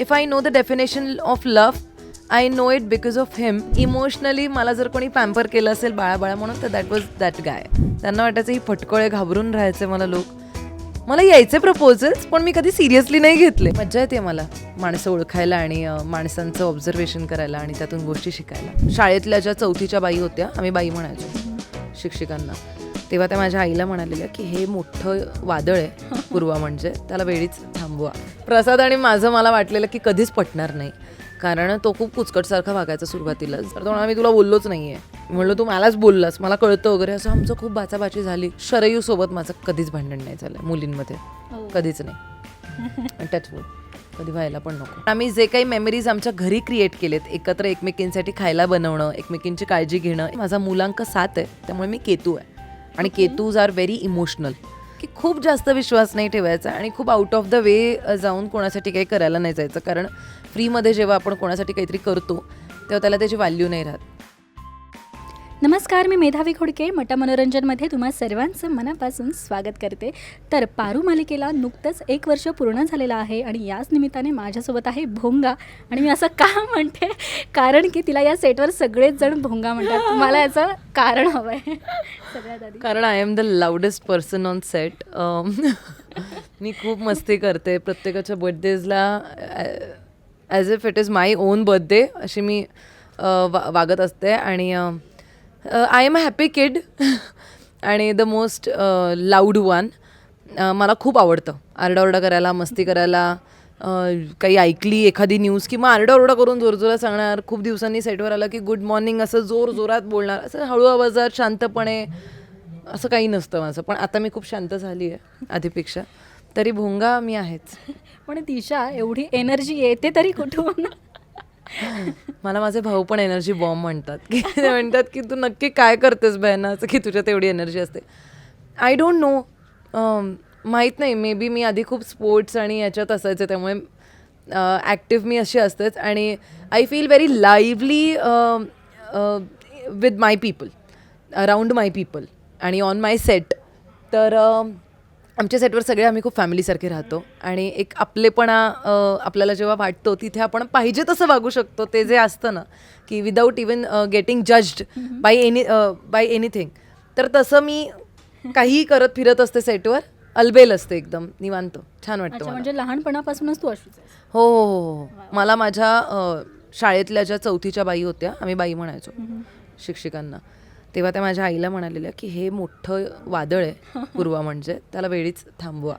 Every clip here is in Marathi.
If I know the definition of love I know it because of him emotionally मला जर कोणी पॅम्पर केलं असेल बाळा बाळा म्हणून तर दॅट वॉज दॅट गाय त्यांना वाटायचं ही फटकोळे घाबरून राहायचे मला लोक. मला यायचे प्रपोजल्स पण मी कधी सिरियसली नाही घेतले. मज्जा येते मला माणसं ओळखायला आणि माणसांचं ऑब्झर्वेशन करायला आणि त्यातून गोष्टी शिकायला. शाळेतल्या ज्या चौथीच्या बाई होत्या आम्ही बाई म्हणायचो शिक्षिकांना. तेव्हा त्या माझ्या आईला म्हणालेल्या की हे मोठं वादळ आहे पूर्वा म्हणजे त्याला वेळीच थांबवा. प्रसाद आणि माझं मला वाटलेलं की कधीच पटणार नाही. कारण तो खूप कुचकटसारखा वागायचा सुरुवातीला. तर तो मी तुला बोललोच नाहीये. म्हणलं तू मलाच बोललास. मला कळतं वगैरे. असं आमचं खूप बाचाबाची झाली. शरयू सोबत माझं कधीच भांडण नाही झालं मुलींमध्ये. कधीच नाही. टचवूड कधी व्हायला पण नको. आम्ही जे काही मेमरीज आमच्या घरी क्रिएट केलेत एकत्र एकमेकींसाठी खायला बनवणं एकमेकींची काळजी घेणं माझा मुलांक सात आहे त्यामुळे मी केतू आहे. आणि केतूज आर व्हेरी इमोशनल की खूप जास्त विश्वास नाही ठेवायचा आणि खूप आउट ऑफ द वे जाऊन कोणासाठी काही करायला नाही जायचं. कारण फ्रीमध्ये जेव्हा आपण कोणासाठी काहीतरी करतो तेव्हा त्याला त्याची व्हॅल्यू नाही राहत. नमस्कार मी मेधावी खोडके. मटा मनोरंजनमध्ये तुम्हा सर्वांचं मनापासून स्वागत करते. तर पारू मालिकेला नुकतंच एक वर्ष पूर्ण झालेलं आहे आणि याच निमित्ताने माझ्यासोबत आहे भोंगा. आणि मी असं का म्हणते? कारण की तिला या सेटवर सगळेच जण भोंगा म्हणतात. मला याचं कारण हवं आहे सगळ्यात आधी. कारण I am the loudest person on set मी खूप मस्ती करते. प्रत्येकाच्या बर्थडेजला as if it is my own birthday अशी मी uh, वा वागत असते. आणि I am a happy kid आणि द मोस्ट लाऊड वन मला खूप आवडतं. आरडाओरडा करायला मस्ती करायला काही ऐकली एखादी न्यूज किंवा आरडाओरडा करून जोरजोरात सांगणार खूप दिवसांनी सेटवर आलं की गुड मॉर्निंग असं जोर जोरात बोलणार असं हळू आवाजात शांतपणे असं काही नसतं माझं. पण आता मी खूप शांत झाली आहे आधीपेक्षा. तरी भोंगा मी आहेच. पण दिशा एवढी एनर्जी येते तरी कुठून? मला माझे भाऊ पण एनर्जी बॉम्ब म्हणतात. की ते म्हणतात की तू नक्की काय करतेस बहिणा? असं की तुझ्यात एवढी एनर्जी असते. आय डोंट नो माहीत नाही मे बी मी आधी खूप स्पोर्ट्स आणि याच्यात असायचे त्यामुळे ॲक्टिव्ह मी अशी असतेच आणि I feel very lively with my people around my people आणि ऑन माय सेट तर आमच्या सेटवर सगळे आम्ही खूप फॅमिलीसारखे राहतो आणि एक आपलेपणा आपल्याला जेव्हा वाटतो तिथे आपण पाहिजे तसं वागू शकतो ते जे असतं ना की without even getting judged by any by anything तर तसं मी काहीही करत फिरत असते सेटवर अलबेल असते एकदम निवांत. छान वाटतं अच्छा मला. म्हणजे लहानपणापासूनच तू अशीच आहेस. हो हो हो हो. मला माझ्या अ, शाळेतल्या ज्या चौथीच्या बाई होत्या आम्ही बाई म्हणायचो शिक्षिकांना. तेव्हा त्या माझ्या आईला म्हणालेल्या की हे मोठं वादळ आहे पूर्वा म्हणजे त्याला वेळीच थांबवा.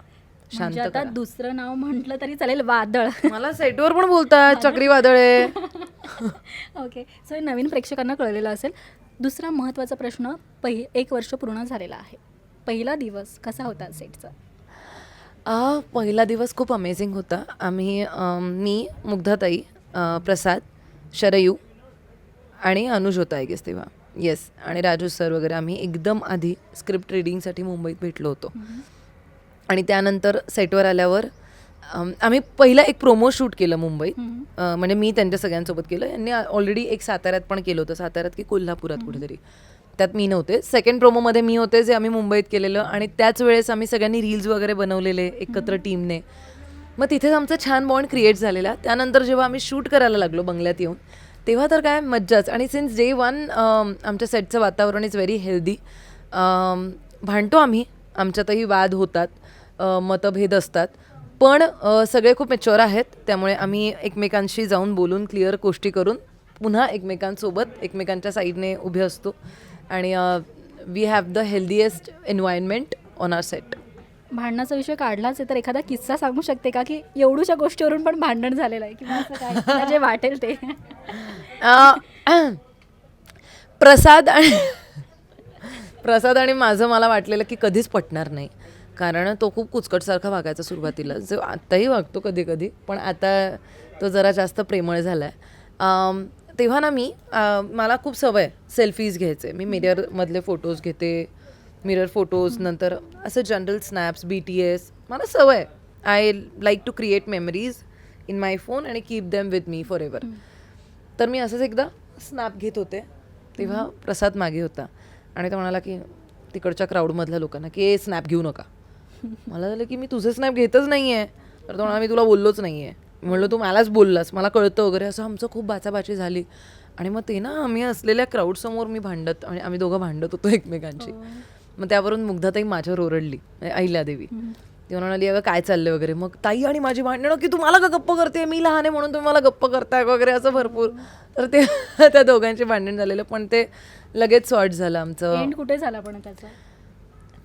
शांत म्हणजे आता करा. दुसरं नाव म्हटलं तरी चालेल वादळ. मला सेटवर पण बोलतात चक्री वादळ आहे. ओके सो नवीन प्रेक्षकांना कळलेलं असेल. दुसरा महत्त्वाचा प्रश्न पहि एक वर्ष पूर्ण झालेला आहे. पहिला दिवस कसा होता सेटचा? आ, पहिला दिवस खूप अमेझिंग होता. आम्ही मी मुग्धाताई प्रसाद शरयू आणि अनुज होता आय गेस तेव्हा. येस आणि राजू सर वगैरे आम्ही एकदम आधी स्क्रिप्ट रिडिंगसाठी मुंबईत भेटलो होतो. आणि त्यानंतर सेटवर आल्यावर आम्ही पहिला एक प्रोमो शूट केलं मुंबईत. म्हणजे मी त्यांच्या सगळ्यांसोबत केलं. यांनी ऑलरेडी एक साताऱ्यात पण केलं होतं. साताऱ्यात की कोल्हापुरात कुठेतरी. त्यात मी नव्हते. सेकंड प्रोमोमध्ये मी होते जे आम्ही मुंबईत केलेलं आणि त्याच वेळेस आम्ही सगळ्यांनी रील्स वगैरे बनवलेले एकत्र टीमने मग तिथेच आमचा छान बॉन्ड क्रिएट झालेला. त्यानंतर जेव्हा आम्ही शूट करायला लागलो बंगल्यात येऊन तेव्हा तर काय मज्जाच. आणि सिन्स डे वन आमच्या सेटचं वातावरण इज व्हेरी हेल्दी भांडतो आम्ही. आमच्यातही वाद होतात. मतभेद असतात. पण सगळे खूप मेच्युअर आहेत. त्यामुळे आम्ही एकमेकांशी जाऊन बोलून क्लिअर गोष्टी करून पुन्हा एकमेकांसोबत एकमेकांच्या साईडने उभे असतो. आणि we have the healthiest environment on our set भांडणाचा विषय काढलाच आहे तर एखादा किस्सा सांगू शकते का की एवढूशा गोष्टीवरून पण भांडण झालेलं आहे? किंवा जे वाटेल ते? प्रसाद आणि प्रसाद आणि माझं मला वाटलेलं की कधीच पटणार नाही. कारण तो खूप कुचकटसारखा वागायचा सुरुवातीला. जो आत्ताही वागतो कधी कधी पण आता तो जरा जास्त प्रेमळ झाला आहे तेव्हा ना मी मला खूप सवय सेल्फीज घ्यायचे. मी मिररमधले फोटोज घेते मिरर फोटोज नंतर असं general snaps B T S मला सवय I like to create memories in my phone आणि keep them with me forever तर मी असंच एकदा स्नॅप घेत होते. तेव्हा प्रसाद मागे होता. आणि तो म्हणाला की तिकडच्या क्राऊडमधल्या लोकांना की ए स्नॅप घेऊ नका. मला झालं की मी तुझे स्नॅप घेतच नाही आहे तर तो म्हणाला मी तुला बोललोच नाही आहे म्हणलं तू मलाच बोललास मला कळतं वगैरे. असं आमचं खूप बाचाबाची झाली. आणि मग ते ना आम्ही असलेल्या क्राऊडसमोर मी भांडत आणि आम्ही दोघं भांडत होतो एकमेकांशी. मग त्यावरून मुग्धाताई माझ्यावर ओरडली म्हणजे अहिल्यादेवी ती म्हणाली अगं काय चाललंय वगैरे? मग ताई आणि माझी भांडणं की तू मला का गप्प करते मी लहान आहे म्हणून तुम्ही मला गप्प करताय वगैरे असं भरपूर. तर ते त्या दोघांचे भांडण झालेलं पण ते लगेच सॉर्ट झालं आमचं. कुठे झाला पण त्याचा?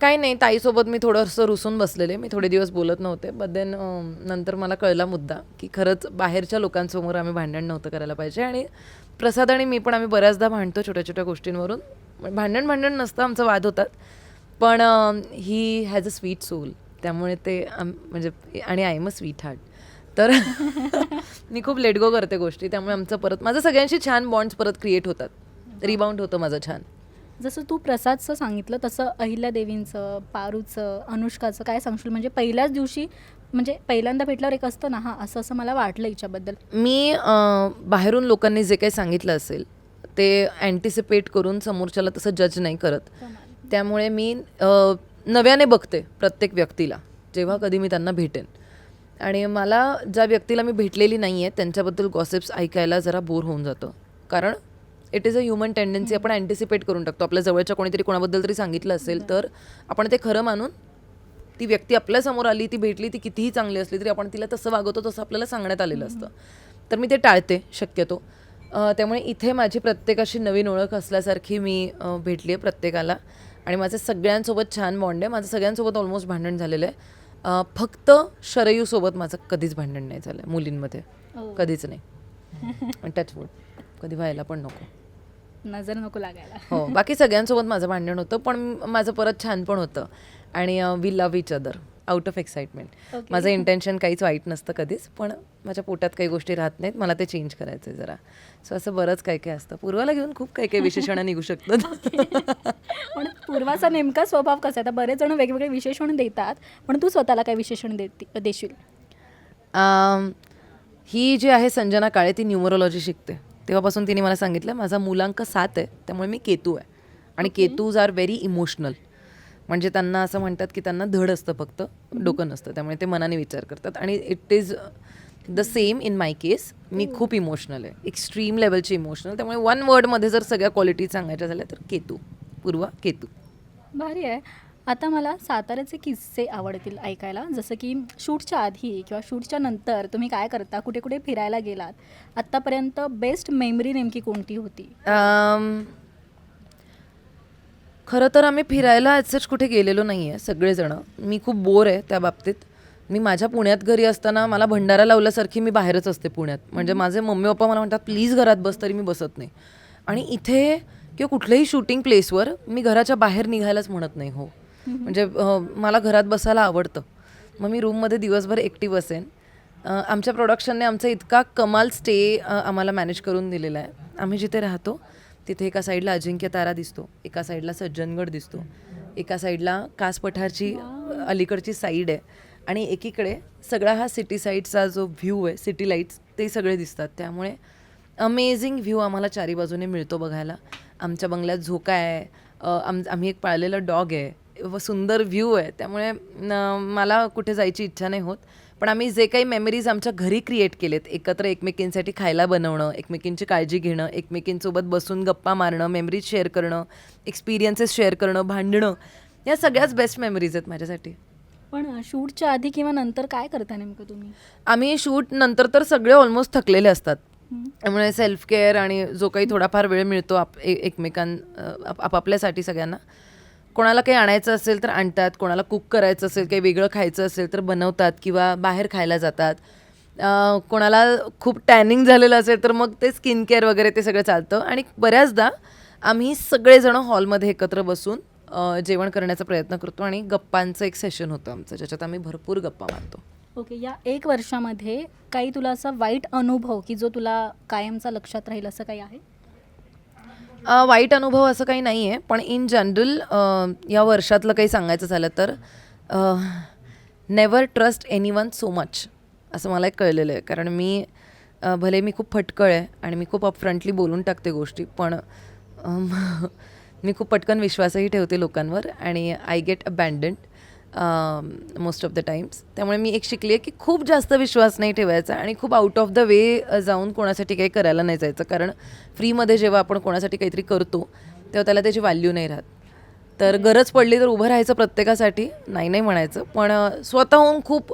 काही नाही ताईसोबत मी थोडंसं रुसून बसलेले. मी थोडे दिवस बोलत नव्हते. बट देन नंतर मला कळला मुद्दा की खरंच बाहेरच्या लोकांसमोर आम्ही भांडण नव्हतं करायला पाहिजे. आणि प्रसाद आणि मी पण आम्ही बऱ्याचदा भांडतो छोट्या छोट्या गोष्टींवरून. म्हणजे भांडण भांडण नसतं आमचं वाद होतात. पण he has a sweet soul त्यामुळे ते म्हणजे आणि I am a sweetheart तर मी खूप लेट गो करते गोष्टी. त्यामुळे आमचं परत माझं सगळ्यांशी छान बॉन्ड्स परत क्रिएट होतात. रिबाउंड होतं माझं छान. जसं तू प्रसादचं सांगितलं तसं अहिल्यादेवींचं पारूचं अनुष्काचं काय सांगशील? म्हणजे पहिल्याच दिवशी म्हणजे पहिल्यांदा भेटल्यावर एक असतं ना हां असं असं मला वाटलं हिच्याबद्दल. मी अं, बाहेरून लोकांनी जे काही सांगितलं असेल ते अँटिसिपेट करून समोरच्याला तसं जज नाही करत. त्यामुळे मी अं, नव्याने बघते प्रत्येक व्यक्तीला जेव्हा कधी मी त्यांना भेटेन. आणि मला ज्या व्यक्तीला मी भेटलेली नाही आहे त्यांच्याबद्दल गॉसिप्स ऐकायला जरा बोर होऊन जातं. कारण it is a human tendency आपण अँटिसिपेट करून टाकतो. आपल्या जवळच्या कोणीतरी कोणाबद्दल तरी सांगितलं असेल तर आपण ते खरं मानून ती व्यक्ती आपल्यासमोर आली ती भेटली ती कितीही चांगली असली तरी आपण तिला तसं वागवतो तसं आपल्याला सांगण्यात आलेलं असतं. तर मी ते टाळते शक्यतो. त्यामुळे इथे माझी प्रत्येकाशी नवीन ओळख असल्यासारखी मी भेटली आहे प्रत्येकाला. आणि माझे सगळ्यांसोबत छान बॉन्ड आहे. माझं सगळ्यांसोबत ऑलमोस्ट भांडण झालेलं आहे. फक्त शरयूसोबत माझं कधीच भांडण नाही झालं मुलींमध्ये. Oh. कधीच नाही. टचवूड कधी व्हायला पण नको. नजर नको लागायला. हो बाकी सगळ्यांसोबत माझं भांडण होतं पण माझं परत छान पण होतं. आणि we love each other out of excitement. माझं इंटेन्शन काहीच वाईट नसतं कधीच पण माझ्या पोटात काही गोष्टी राहत नाहीत मला ते चेंज करायचं आहे जरा. सो असं बरंच काही काही असतं. पूर्वाला घेऊन खूप काही काही विशेषणं निघू शकतात. पण पूर्वाचा नेमका स्वभाव कसा आहे? आता बरेच जण वेगवेगळे विशेषण देतात पण तू स्वतःला काय विशेषण देती देशील? ही जी आहे संजना काळे ती न्यूमरोलॉजी शिकते. तेव्हापासून तिने मला सांगितलं माझा मुलांक सात आहे त्यामुळे मी केतू आहे. आणि केतूज आर व्हेरी इमोशनल. म्हणजे त्यांना असं म्हणतात की त्यांना धड असतं फक्त डोकं नसतं त्यामुळे ते मनाने विचार करतात. आणि it is the same in my case मी खूप इमोशनल आहे एक्स्ट्रीम लेवलची इमोशनल. त्यामुळे वन वर्डमध्ये जर सगळ्या क्वालिटी सांगायच्या झाल्या तर केतू पूर्वा केतू. भारी आहे. आता मला साताऱ्याचे किस्से आवडतील ऐकायला. जसं की शूटच्या आधी किंवा शूटच्या नंतर तुम्ही काय करता? कुठे कुठे फिरायला गेलात? आत्तापर्यंत बेस्ट मेमरी नेमकी कोणती होती? अम, खरं तर आम्ही फिरायला ॲज कुठे गेलेलो नाही आहे सगळेजणं. मी खूप बोर आहे त्या बाबतीत. मी माझ्या पुण्यात घरी असताना मला भंडारा लावल्यासारखी मी बाहेरच असते पुण्यात. म्हणजे माझे मम्मी पप्पा मला म्हणतात प्लीज घरात बस तरी मी बसत नाही. आणि इथे किंवा कुठल्याही शूटिंग प्लेसवर मी घराच्या बाहेर निघायलाच म्हणत नाही हो. म्हणजे मला घरात बसायला आवडतं. मग मी रूममध्ये दिवसभर एकटी बसेन. आमच्या प्रोडक्शनने आमचा इतका कमाल स्टे आम्हाला मॅनेज करून दिलेला आहे. आम्ही जिथे राहतो तिथे एका साईडला अजिंक्य तारा दिसतो एका साईडला सज्जनगड दिसतो एका साईडला कास पठारची अलीकडची साईड आहे. आणि एकीकडे सगळा हा सिटी साईडचा जो व्ह्यू आहे सिटी लाईट्स ते सगळे दिसतात. त्यामुळे अमेझिंग व्ह्यू आम्हाला चारी बाजूने मिळतो बघायला. आमच्या बंगल्यात झोका आहे. आम आम्ही एक पाळलेलं डॉग आहे. व सुंदर व्ह्यू आहे. त्यामुळे मला कुठे जायची इच्छा नाही होत. पण आम्ही जे काही मेमरीज आमच्या घरी क्रिएट केलेत एकत्र एकमेकींसाठी खायला बनवणं एकमेकींची काळजी घेणं एकमेकींसोबत बसून गप्पा मारणं मेमरीज शेअर करणं एक्सपिरियन्सेस शेअर करणं भांडणं या सगळ्याच बेस्ट मेमरीज आहेत माझ्यासाठी. पण शूटच्या आधी किंवा नंतर काय करता नेमकं तुम्ही? आम्ही शूट नंतर तर सगळे ऑलमोस्ट थकलेले असतात. त्यामुळे सेल्फ केअर आणि जो काही थोडाफार वेळ मिळतो आप एकमेकां आप- आपापल्यासाठी सगळ्यांना कोणाला काही आणायचं असेल तर आणतात कोणाला कुक करायचं असेल काही वेगळं खायचं असेल तर बनवतात किंवा बाहेर खायला जातात. कोणाला खूप टॅनिंग झालेलं असेल तर मग ते स्किन केअर वगैरे ते सगळं चालतं. आणि बऱ्याचदा आम्ही सगळेजण हॉलमध्ये एकत्र बसून जेवण करण्याचा प्रयत्न करतो आणि गप्पांचं एक सेशन होतं आमचं ज्याच्यात आम्ही भरपूर गप्पा मारतो. ओके या एक वर्षामध्ये काही तुला असा वाईट अनुभव की जो तुला कायमचा लक्षात राहील असं काही आहे? वाईट अनुभव असं काही नाही आहे पण इन जनरल या वर्षातलं काही सांगायचं झालं तर never trust anyone so much असं मला एक कळलेलं आहे. कारण मी भले मी खूप फटकळ आहे आणि मी खूप अपफ्रंटली बोलून टाकते गोष्टी पण मी खूप पटकन विश्वासही ठेवते लोकांवर आणि I get abandoned most of the times त्यामुळे मी एक शिकली आहे की खूप जास्त विश्वास नाही ठेवायचा आणि खूप आउट ऑफ द वे जाऊन कोणासाठी काही करायला नाही जायचं. कारण फ्रीमध्ये जेव्हा आपण कोणासाठी काहीतरी करतो तेव्हा त्याला त्याची व्हॅल्यू नाही राहत. तर गरज पडली तर उभं राहायचं प्रत्येकासाठी नाही नाही म्हणायचं. पण स्वतःहून खूप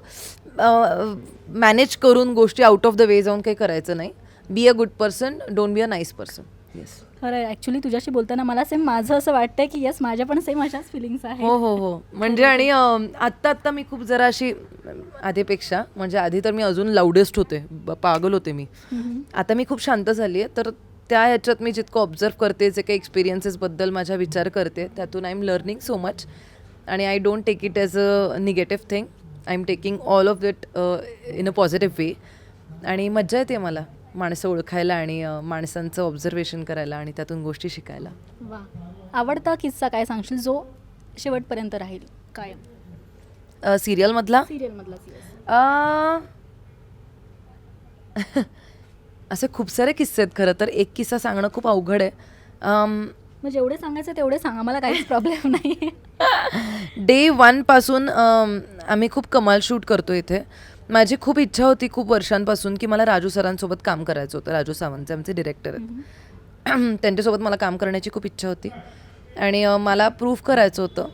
मॅनेज करून गोष्टी आउट ऑफ द वे जाऊन काही करायचं नाही. Be a good person don't be a nice person yes खरं ॲक्च्युली तुझ्याशी बोलताना मला सेम माझं असं वाटतंय की येस माझ्या पण सेम अशाच फिलिंग्स हो आहेत. हो हो म्हणजे आणि आत्ता आत्ता मी खूप जरा अशी आधीपेक्षा म्हणजे आधी तर मी अजून लाऊडेस्ट होते. पागल होते मी. आता मी खूप शांत झाली आहे तर त्या ह्याच्यात मी जितकं ऑब्झर्व करते जे काही एक्सपिरियन्सेसबद्दल माझा विचार करते त्यातून I am learning so much आणि I don't take it as a negative thing I am taking all of it in a positive way आणि मज्जा येते मला. माणसं ओळखायला आणि माणसांचं ऑब्झर्वेशन करायला आणि त्यातून गोष्टी शिकायला. वा. आवडता किस्सा काय सांगशील? जो शेवटपर्यंत राहील कायम. सिरियलमधला सिरियलमधला असे खूप सारे किस्से आहेत खरं तर. एक किस्सा सांगणं खूप अवघड आहे. मग जेवढे सांगायचं तेवढे सांगा. मला काहीच प्रॉब्लेम नाही डे वनपासून आम्ही खूप कमाल शूट करतो इथे. माझी खूप इच्छा होती खूप वर्षांपासून की मला राजू सरांसोबत काम करायचं होतं. राजू सावंत जे आमचे डिरेक्टर आहेत. त्यांच्यासोबत मला काम करण्याची खूप इच्छा होती. आणि मला प्रूव्ह करायचं होतं.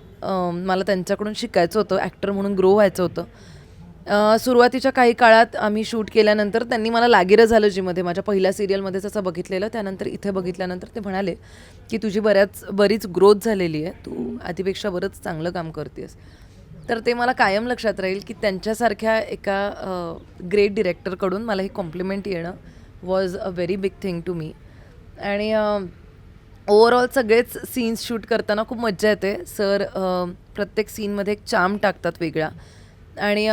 मला त्यांच्याकडून शिकायचं होतं. ॲक्टर म्हणून ग्रो व्हायचं होतं. सुरुवातीच्या काही काळात आम्ही शूट केल्यानंतर त्यांनी मला लागीरं झालं जीमध्ये माझ्या पहिल्या सिरियलमध्येच असं बघितलेलं. त्यानंतर इथे बघितल्यानंतर ते म्हणाले की तुझी बऱ्याच बरीच ग्रोथ झालेली आहे. तू आधीपेक्षा बरंच चांगलं काम करतेस. तर ते मला कायम लक्षात राहील की त्यांच्यासारख्या एका ग्रेट डिरेक्टरकडून मला ही कॉम्प्लिमेंट येणं was a very big thing to me आणि ओव्हरऑल सगळेच सीन्स शूट करताना खूप मज्जा येते. सर प्रत्येक सीनमध्ये एक चाम टाकतात वेगळा. आणि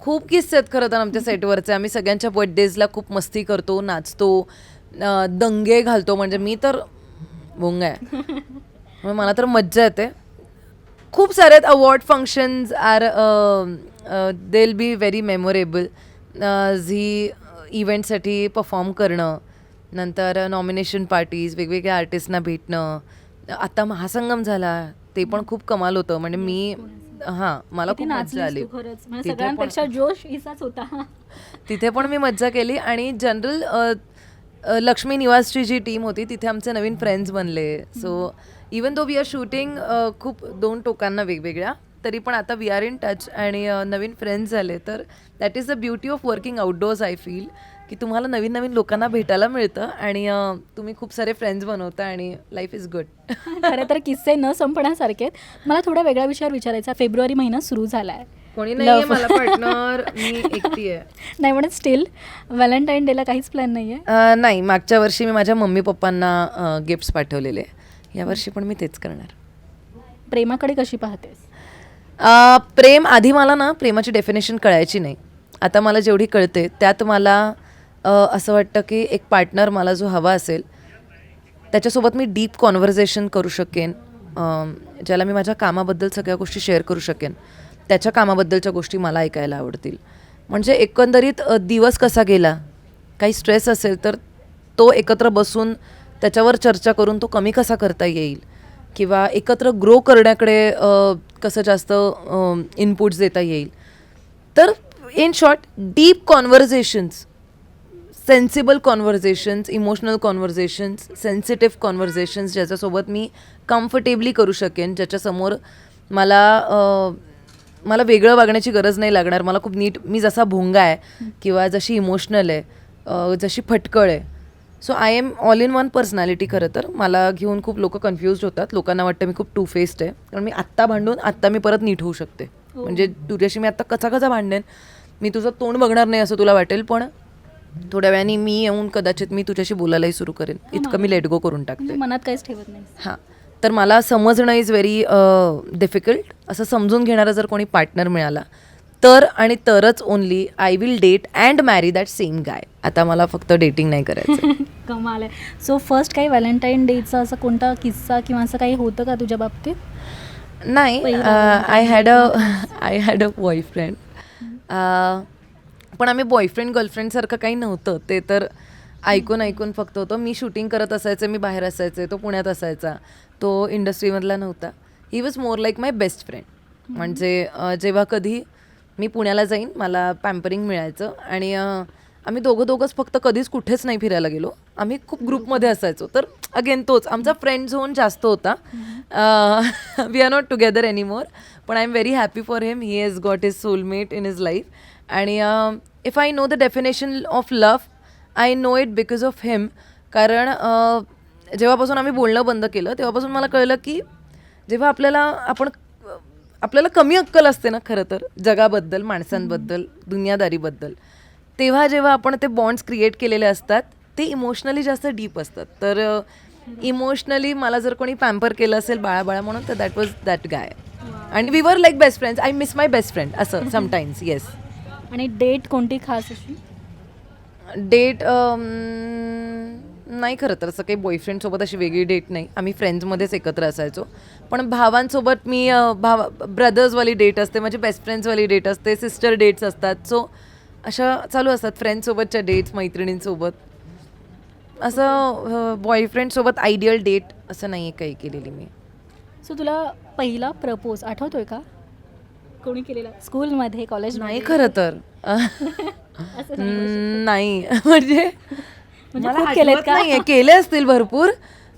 खूप किस्से आहेत खरं तर आमच्या सेटवरचे आम्ही सगळ्यांच्या बर्थडेजला खूप मस्ती करतो नाचतो दंगे घालतो. म्हणजे मी तर भोंग आहे. त्यामुळे मला तर मज्जा येते. खूप सारे award functions are they'll be very memorable Zee इव्हेंटसाठी perform करणं नंतर नॉमिनेशन पार्टीज वेगवेगळ्या आर्टिस्टना भेटणं. आता महासंगम झाला ते पण खूप कमाल होतं. म्हणजे मी हां मला खूप नाचलीस आली. म्हणजे तिथे पण- सगळ्यांपेक्षा जोश होता. तिथे पण मी मज्जा केली आणि जनरल लक्ष्मी निवासची जी टीम होती तिथे आमचे नवीन फ्रेंड्स बनले. So even though we are shooting खूप दोन टोकांना वेगवेगळ्या तरी पण आता वी आर इन टच आणि अ, नवीन फ्रेंड्स झाले. तर that is the beauty of working outdoors I feel की तुम्हाला नवीन नवीन लोकांना भेटायला मिळतं आणि अ, तुम्ही खूप सारे फ्रेंड्स बनवता आणि लाईफ इज गुड खरं तर किस्से न संपण्यासारखे आहेत मला थोडा वेगळा विचार विचारायचा फेब्रुवारी महिना सुरू झाला आहे कोणी नाही. मला पार्टनर मी एकटी आहे नाही म्हणत स्टील व्हॅलेंटाईन डेला काहीच प्लॅन नाही आहे नाही मागच्या वर्षी मी माझ्या मम्मी पप्पांना गिफ्ट्स पाठवलेले. यावर्षी पण मी तेच करणार. प्रेमाकडे कशी पाहतेस? प्रेम आधी मला ना प्रेमाची डेफिनेशन कळायची नाही. आता मला जेवढी कळते त्यात मला असं वाटतं की एक पार्टनर मला जो हवा असेल त्याच्यासोबत मी डीप कॉन्व्हर्जेशन करू शकेन ज्याला मी माझ्या कामाबद्दल सगळ्या गोष्टी शेअर करू शकेन त्याच्या कामाबद्दलच्या गोष्टी मला ऐकायला आवडतील. म्हणजे एकंदरीत दिवस कसा गेला काही स्ट्रेस असेल तर तो एकत्र बसून त्याच्यावर चर्चा करून तो कमी कसा करता येईल? किंवा एकत्र ग्रो करण्याकडे कसं जास्त इनपुट्स देता येईल? तर in short deep conversations sensible conversations emotional conversations sensitive conversations ज्याच्यासोबत मी कम्फर्टेबली करू शकेन ज्याच्यासमोर मला मला वेगळं वागण्याची गरज नाही लागणार मला खूप नीट मी जसा भोंगा आहे किंवा जशी इमोशनल आहे जशी फटकळ आहे so I am all in one personality खरं तर. मला घेऊन खूप लोक कन्फ्युज होतात. लोकांना वाटतं मी खूप टू फेस्ड आहे. कारण मी आत्ता भांडून आत्ता मी परत नीट होऊ शकते. म्हणजे तुझ्याशी मी आत्ता कसा कसा भांडेन मी तुझं तोंड बघणार नाही असं तुला वाटेल पण थोड्या वेळाने मी येऊन कदाचित मी तुझ्याशी बोलायलाही सुरू करेन. इतकं मी लेट गो करून टाकते. म्हणजे मनात काहीच ठेवत नाही. हां. तर मला समजणं इज व्हेरी डिफिकल्ट असं समजून घेणारा जर कोणी पार्टनर मिळाला तर आणि तरच only I will date and marry that same guy आता मला फक्त डेटिंग नाही करायचं कमाल आहे. सो फर्स्ट काही व्हॅलेंटाईन डेचा असं कोणता किस्सा किंवा असं काही होतं का तुझ्या बाबतीत? नाही I had a I had a boyfriend पण आम्ही बॉयफ्रेंड गर्लफ्रेंडसारखं काही नव्हतं. ते तर ऐकून ऐकून फक्त होतं. मी शूटिंग करत असायचे मी बाहेर असायचे तो पुण्यात असायचा. तो इंडस्ट्रीमधला नव्हता. He was more like my best friend म्हणजे जेव्हा कधी मी पुण्याला जाईन मला पॅम्परिंग मिळायचं आणि आम्ही दोघं दोघंच फक्त कधीच कुठेच नाही फिरायला गेलो. आम्ही खूप ग्रुपमध्ये असायचो. तर अगेन तोच. आमचा फ्रेंड झोन जास्त होता. We are not together anymore पण I am very happy for him he has got is soulmate in his life आणि if I know the definition of love I know it because of him कारण जेव्हापासून आम्ही बोलणं बंद केलं तेव्हापासून मला कळलं की जेव्हा आपल्याला आपण आपल्याला कमी अक्कल असते ना खरं तर जगाबद्दल माणसांबद्दल दुनियादारीबद्दल. तेव्हा जेव्हा आपण ते बॉन्ड्स क्रिएट केलेले असतात ते इमोशनली जास्त डीप असतात. तर इमोशनली मला जर कोणी पॅम्पर केलं असेल बाळा बाळा म्हणून तर दॅट वॉज दॅट गाय आणि we were like best friends I miss my best friend असं समटाईम्स येस आणि डेट कोणती खास अशी? डेट नाही खरं तर असं काही बॉयफ्रेंडसोबत अशी वेगळी डेट नाही. आम्ही फ्रेंड्समध्येच एकत्र असायचो. पण भावांसोबत मी भाव ब्रदर्सवाली डेट असते माझी बेस्ट फ्रेंड्सवाली डेट असते सिस्टर डेट्स असतात. सो अशा चालू असतात फ्रेंड्ससोबतच्या डेट्स मैत्रिणींसोबत असं बॉयफ्रेंडसोबत आयडियल डेट असं नाही आहे काही केलेली मी. सो तुला पहिला प्रपोज आठवतोय का? कोणी केलेला? स्कूलमध्ये कॉलेज नाही खरं तर. नाही. म्हणजे मला खूप केलेत का? नाहीये. केले असतील भरपूर.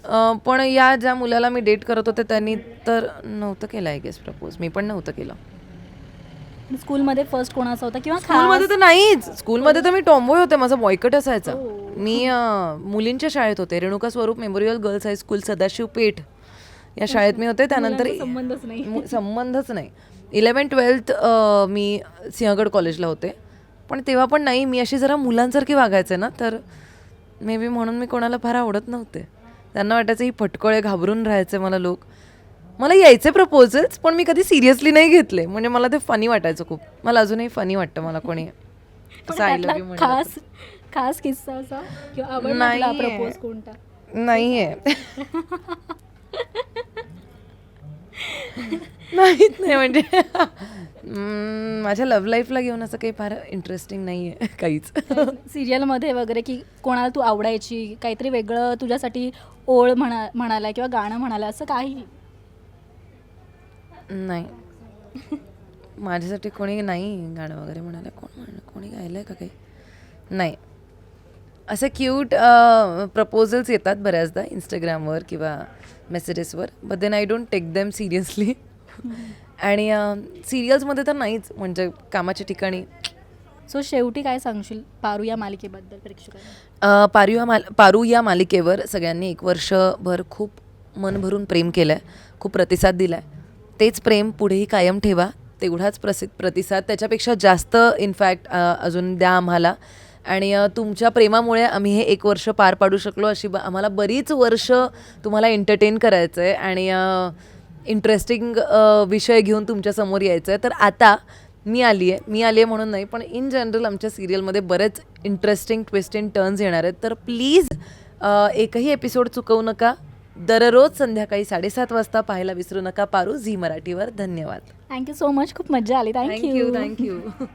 अं, पण या ज्या मुलाला मी डेट करत होते त्यांनी तर नव्हतं केलं आय गेस प्रपोज मी पण नव्हतं केलं. स्कूलमध्ये फर्स्ट कोणाचा होता किंवा स्कूलमध्ये तर नाहीच. स्कूलमध्ये तर मी टॉम्बॉय होते माझा बॉयकट असायचा. हो. मी अं, मुलींच्या शाळेत होते. Renuka Swaroop memorial girls high school Sadashiv Peth या शाळेत मी होते. त्यानंतर संबंधच नाही. मु- संबंधच नाही. इलेवन ट्वेल्थ मी सिंहगड कॉलेजला होते. पण तेव्हा पण नाही. मी अशी जरा मुलांसारखी वागायचे ना तर मे बी म्हणून मी कोणाला फार आवडत नव्हते. त्यांना वाटायचं ही फटकळे घाबरून राहायचे मला लोक. मला यायचे प्रपोजल्स पण मी कधी सिरियसली नाही घेतले. म्हणजे मला ते फनी वाटायचं खूप. मला अजूनही फनी वाटतं मला कोणी. असं खास खास किस्सा असा. प्रपोज कोणता? तर. नाहीये. माहीत नाही म्हणजे माझ्या लव्ह लाईफला घेऊन असं काही फार इंटरेस्टिंग नाही आहे काहीच. सिरियलमध्ये वगैरे की कोणाला तू आवडायची काहीतरी वेगळं तुझ्यासाठी ओळ म्हणा म्हणाला किंवा गाणं म्हणाला असं काही नाही. माझ्यासाठी कोणी नाही गाणं वगैरे म्हणाले. कोण म्हण कोणी गायलंय का काही? नाही. असे क्यूट प्रपोजल्स येतात बऱ्याचदा इंस्टाग्रामवर किंवा मेसेजेसवर but then I don't take them seriously आणि सिरियल्समध्ये तर नाहीच म्हणजे कामाच्या ठिकाणी. सो शेवटी काय सांगशील? पारू या मालिकेबद्दल प्रेक्षकांना. अ, पारू या माल पारू या मालिकेवर सगळ्यांनी एक वर्षभर खूप मन भरून प्रेम केलं आहे खूप प्रतिसाद दिला आहे तेच प्रेम पुढेही कायम ठेवा तेवढाच प्रसि प्रतिसाद त्याच्यापेक्षा जास्त इनफॅक्ट अजून द्या आम्हाला. आणि तुमच्या प्रेमामुळे आम्ही हे एक वर्ष पार पाडू शकलो अशी आम्हाला बरीच वर्ष तुम्हाला एंटरटेन करायचं आहे आणि इंटरेस्टिंग विषय घेऊन तुमच्यासमोर यायचं आहे तर आता मी आली आहे मी आली आहे म्हणून नाही पण इन जनरल आमच्या सिरियलमध्ये बरेच इंटरेस्टिंग ट्विस्ट इन टर्न्स येणार आहेत. तर प्लीज एकही एपिसोड चुकवू नका. दररोज संध्याकाळी साडेसात वाजता पाहायला विसरू नका. पारू झी मराठीवर. धन्यवाद. थँक्यू सो मच खूप मजा आली. Thank you thank you thank you